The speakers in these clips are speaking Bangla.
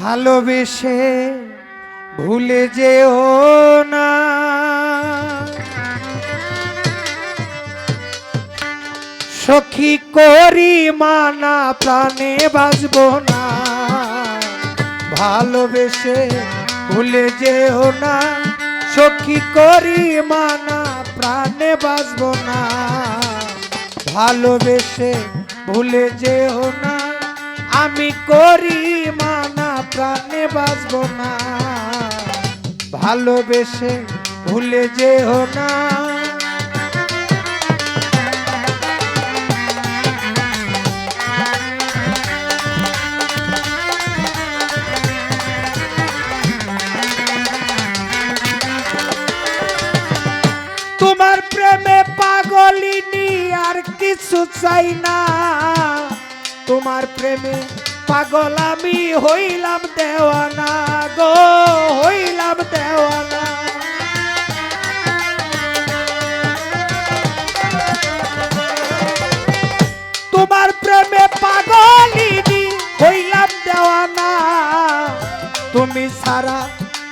ভালোবেসে ভুলে যে যেও না। সখী করি মানা, প্রাণে বাজব না। ভালোবেসে ভুলে যে যেও না। সখী করি মানা, প্রাণে বাজব না। ভালোবেসে ভুলে যে যেও না। আমি করি প্রাণে বাজব না। ভালোবেসে ভুলে যেও না। তোমার প্রেমে পাগলিনি আর কিছু চাই না। তোমার প্রেমে পাগল আমি হইলাম দেওয়ানা গো, হইলাম দেওয়ানা। তোমার প্রেমে পাগলিনি হইলাম দেওয়ানা। তুমি সারা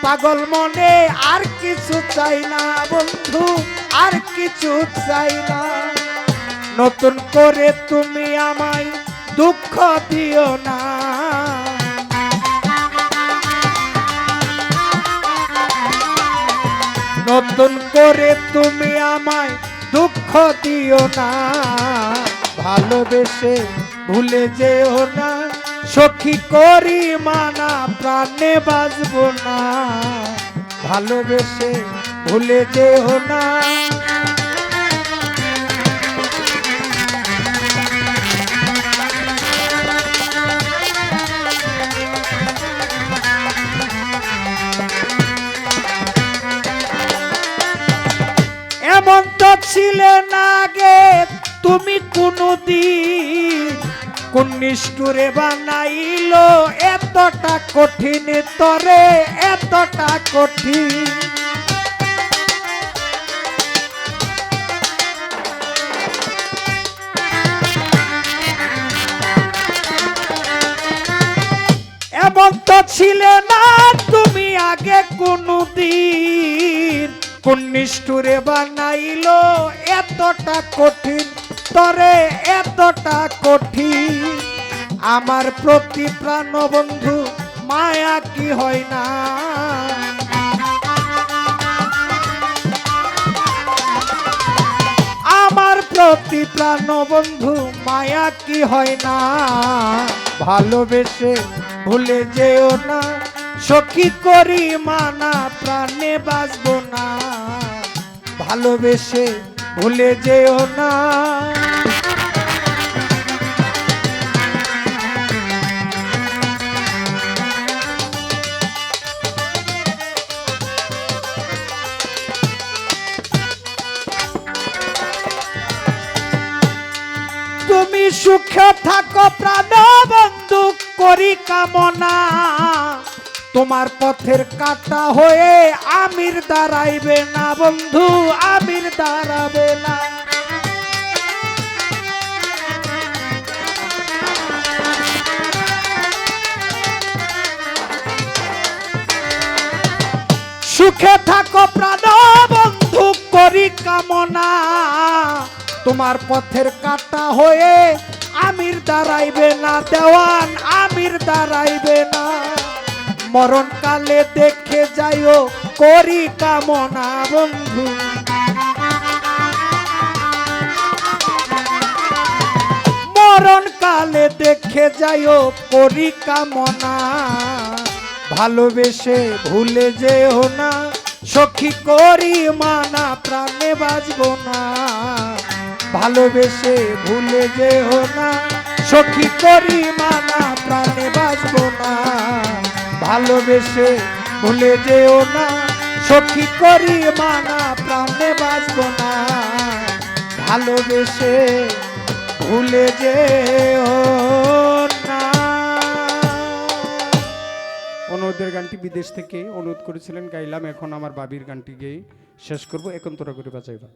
পাগল মনে আর কিছু চাই না বন্ধু, আর কিছু চাই না। নতুন করে তুমি আমায় দুঃখ দিও না। নতুন করে তুমি আমায় দুঃখ দিও না। ভালোবেসে ভুলে যেও না। সখী করি মানা, প্রাণে বাজব না। ভালোবেসে ভুলে যেও না। ছিলে না গে তুমি কোনদিন কোন নিষ্ঠুরে বানাইলো? এতটা কঠিন তরে এতটা কঠিন কোন নিষ্ঠুরে বানাইলো এতটা কঠিন, তরে এতটা কঠিন। আমার প্রতি প্রাণ বন্ধু মায়া কি হয় না? আমার প্রতি প্রাণ বন্ধু মায়া কি হয় না? ভালোবেসে ভুলে যেও না সখী করি মানা, প্রাণে বাঁচব না। ভালোবেসে ভুলে যেও না। তুমি সুখে থাকো প্রাণ বন্ধু করি কামনা। তোমার পথের কাটা হয়ে আমির দাঁড়াইবে না বন্ধু, আমির দাঁড়াবে না। সুখে থাকো প্রাণ বন্ধু, করি কামনা। তোমার পথের কাটা হয়ে আমির দাঁড়াইবে না, দেওয়ান আমির দাঁড়াইবে না। মরণ কালে দেখে যাইও, করি কামনা বন্ধু। মরণ কালে দেখে যাইও, করি কামনা। ভালোবেসে ভুলে যেও না, সখী করি মানা, প্রাণে বাজব না। ভালোবেসে ভুলে যেও না, সখী করি মানা, প্রাণে বাজব না। ভালোবেসে ভুলে যেও না। সখী করি মানা, প্রাণে বাজব না। ভালোবেসে ভুলে যেও না। অনুরোধের গানটি বিদেশ থেকে অনুরোধ করেছিলেন, গাইলাম। এখন আমার বাবির গানটি গেয়ে শেষ করব। এখন তোরা করে বাঁচাইবা